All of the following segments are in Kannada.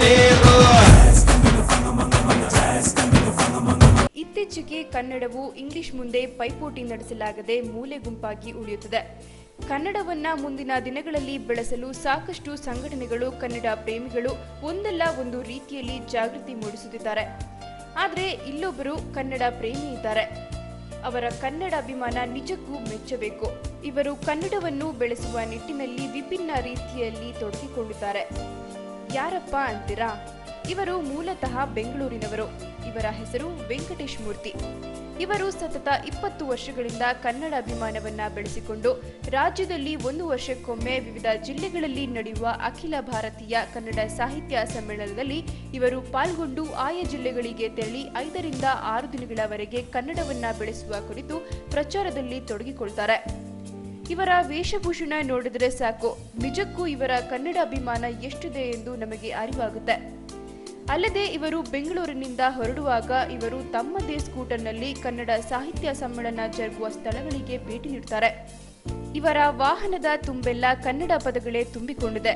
ತೇರು. ಇತ್ತೀಚೆಗೆ ಕನ್ನಡವು ಇಂಗ್ಲಿಷ್ ಮುಂದೆ ಪೈಪೋಟಿ ನಡೆಸಲಾಗದೆ ಮೂಲೆ ಗುಂಪಾಗಿ ಉಳಿಯುತ್ತದೆ. ಕನ್ನಡವನ್ನ ಮುಂದಿನ ದಿನಗಳಲ್ಲಿ ಬೆಳೆಸಲು ಸಾಕಷ್ಟು ಸಂಘಟನೆಗಳು, ಕನ್ನಡ ಪ್ರೇಮಿಗಳು ಒಂದಲ್ಲ ಒಂದು ರೀತಿಯಲ್ಲಿ ಜಾಗೃತಿ ಮೂಡಿಸುತ್ತಿದ್ದಾರೆ. ಆದರೆ ಇಲ್ಲೊಬ್ಬರು ಕನ್ನಡ ಪ್ರೇಮಿ ಇದ್ದಾರೆ. ಅವರ ಕನ್ನಡ ಅಭಿಮಾನ ನಿಜಕ್ಕೂ ಮೆಚ್ಚಬೇಕು. ಇವರು ಕನ್ನಡವನ್ನು ಬೆಳೆಸುವ ನಿಟ್ಟಿನಲ್ಲಿ ವಿಭಿನ್ನ ರೀತಿಯಲ್ಲಿ ತೊಡಗಿಕೊಂಡಿದ್ದಾರೆ. ಯಾರಪ್ಪ ಅಂತೀರಾ? ಇವರು ಮೂಲತಃ ಬೆಂಗಳೂರಿನವರು. ಇವರ ಹೆಸರು ವೆಂಕಟೇಶ್ ಮೂರ್ತಿ. ಇವರು ಸತತ ಇಪ್ಪತ್ತು ವರ್ಷಗಳಿಂದ ಕನ್ನಡ ಅಭಿಮಾನವನ್ನ ಬೆಳೆಸಿಕೊಂಡು, ರಾಜ್ಯದಲ್ಲಿ ಒಂದು ವರ್ಷಕ್ಕೊಮ್ಮೆ ವಿವಿಧ ಜಿಲ್ಲೆಗಳಲ್ಲಿ ನಡೆಯುವ ಅಖಿಲ ಭಾರತೀಯ ಕನ್ನಡ ಸಾಹಿತ್ಯ ಸಮ್ಮೇಳನದಲ್ಲಿ ಇವರು ಪಾಲ್ಗೊಂಡು ಆಯಾ ಜಿಲ್ಲೆಗಳಿಗೆ ತೆರಳಿ ಐದರಿಂದ ಆರು ದಿನಗಳವರೆಗೆ ಕನ್ನಡವನ್ನ ಬೆಳೆಸುವ ಕುರಿತು ಪ್ರಚಾರದಲ್ಲಿ ತೊಡಗಿಕೊಳ್ತಾರೆ. ಇವರ ವೇಷಭೂಷಣ ನೋಡಿದರೆ ಸಾಕು. ನಿಜಕ್ಕೂ ಇವರ ಕನ್ನಡ ಅಭಿಮಾನ ಎಷ್ಟಿದೆ ಎಂದು ನಮಗೆ ಅರಿವಾಗುತ್ತೆ. ಅಲ್ಲದೆ ಇವರು ಬೆಂಗಳೂರಿನಿಂದ ಹೊರಡುವಾಗ ಇವರು ತಮ್ಮದೇ ಸ್ಕೂಟರ್ನಲ್ಲಿ ಕನ್ನಡ ಸಾಹಿತ್ಯ ಸಮ್ಮೇಳನ ಜರುಗುವ ಸ್ಥಳಗಳಿಗೆ ಭೇಟಿ ನೀಡುತ್ತಾರೆ ಇವರ ವಾಹನದ ತುಂಬೆಲ್ಲ ಕನ್ನಡ ಪದಗಳೇ ತುಂಬಿಕೊಂಡಿದೆ.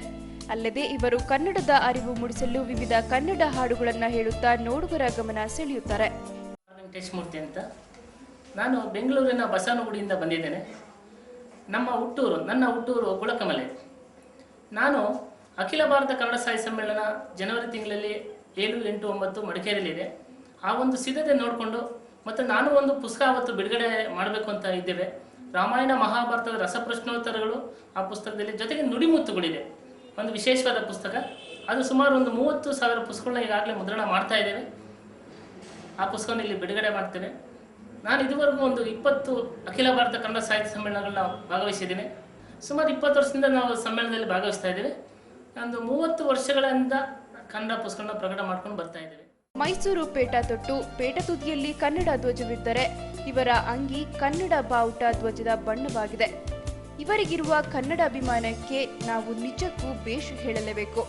ಅಲ್ಲದೆ ಇವರು ಕನ್ನಡದ ಅರಿವು ಮೂಡಿಸಲು ವಿವಿಧ ಕನ್ನಡ ಹಾಡುಗಳನ್ನು ಹೇಳುತ್ತಾ ನೋಡುಗರ ಗಮನ ಸೆಳೆಯುತ್ತಾರೆ. ನಾನು ಬೆಂಗಳೂರಿನ ಬಸವನಗುಡಿಯಿಂದ ಬಂದಿದ್ದೇನೆ. ನಮ್ಮ ಹುಟ್ಟೂರು, ನನ್ನ ಹುಟ್ಟೂರು ಗುಳಕಮಲೆ ನಾನು ಅಖಿಲ ಭಾರತ ಕನ್ನಡ ಸಾಹಿತ್ಯ ಸಮ್ಮೇಳನ ಜನವರಿ ತಿಂಗಳಲ್ಲಿ ಏಳು, ಎಂಟು, ಒಂಬತ್ತು ಮಡಿಕೇರಿಯಲ್ಲಿದೆ. ಆ ಒಂದು ಸಿದ್ಧತೆ ನೋಡಿಕೊಂಡು ಮತ್ತು ನಾನು ಒಂದು ಪುಸ್ತಕ ಅವತ್ತು ಬಿಡುಗಡೆ ಮಾಡಬೇಕು ಅಂತ ಇದ್ದೇವೆ. ರಾಮಾಯಣ ಮಹಾಭಾರತದ ರಸಪ್ರಶ್ನೋತ್ತರಗಳು ಆ ಪುಸ್ತಕದಲ್ಲಿ ಜೊತೆಗೆ ನುಡಿಮುತ್ತುಗಳಿದೆ. ಒಂದು ವಿಶೇಷವಾದ ಪುಸ್ತಕ. ಅದು ಸುಮಾರು ಒಂದು ಮೂವತ್ತು ಸಾವಿರ ಪುಸ್ತಕಗಳನ್ನ ಈಗಾಗಲೇ ಮುದ್ರಣ ಮಾಡ್ತಾ ಇದ್ದೇವೆ. ಆ ಪುಸ್ತಕವನ್ನು ಇಲ್ಲಿ ಬಿಡುಗಡೆ ಮಾಡ್ತೇನೆ ನಾನು ಇದುವರೆಗೂ ಒಂದು ಇಪ್ಪತ್ತು ಅಖಿಲ ಭಾರತ ಕನ್ನಡ ಸಾಹಿತ್ಯ ಸಮ್ಮೇಳನಗಳನ್ನ ಭಾಗವಹಿಸಿದ್ದೇನೆ. ಸುಮಾರು ಇಪ್ಪತ್ತು ವರ್ಷದಿಂದ ನಾವು ಸಮ್ಮೇಳನದಲ್ಲಿ ಭಾಗವಹಿಸ್ತಾ ಇದ್ದೇವೆ. ಒಂದು ಮೂವತ್ತು ವರ್ಷಗಳಿಂದ ಕನ್ನಡ ಪುಸ್ತಕಗಳನ್ನ ಪ್ರಕಟ ಮಾಡ್ಕೊಂಡು ಬರ್ತಾ ಇದ್ದೇವೆ. ಮೈಸೂರು ಪೇಟ ತೊಟ್ಟು, ಪೇಟ ತುದಿಯಲ್ಲಿ ಕನ್ನಡ ಧ್ವಜವಿದ್ದರೆ ಇವರ ಅಂಗಿ ಕನ್ನಡ ಬಾವುಟ ಧ್ವಜದ ಬಣ್ಣವಾಗಿದೆ. ಇವರಿಗಿರುವ ಕನ್ನಡ ಅಭಿಮಾನಕ್ಕೆ ನಾವು ನಿಜಕ್ಕೂ ಬೇಷು ಹೇಳಲೇಬೇಕು.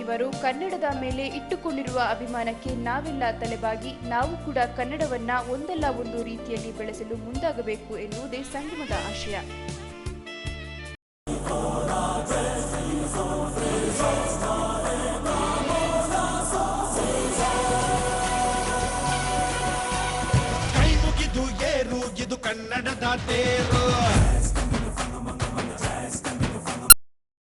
ಇವರು ಕನ್ನಡದ ಮೇಲೆ ಇಟ್ಟುಕೊಂಡಿರುವ ಅಭಿಮಾನಕ್ಕೆ ನಾವೆಲ್ಲ ತಲೆಬಾಗಿ, ನಾವು ಕೂಡ ಕನ್ನಡವನ್ನ ಒಂದಲ್ಲ ಒಂದು ರೀತಿಯಲ್ಲಿ ಬೆಳೆಸಲು ಮುಂದಾಗಬೇಕು ಎನ್ನುವುದೇ ಸಂಗಮದ ಆಶಯ. ಕನ್ನಡದ ತೇರು.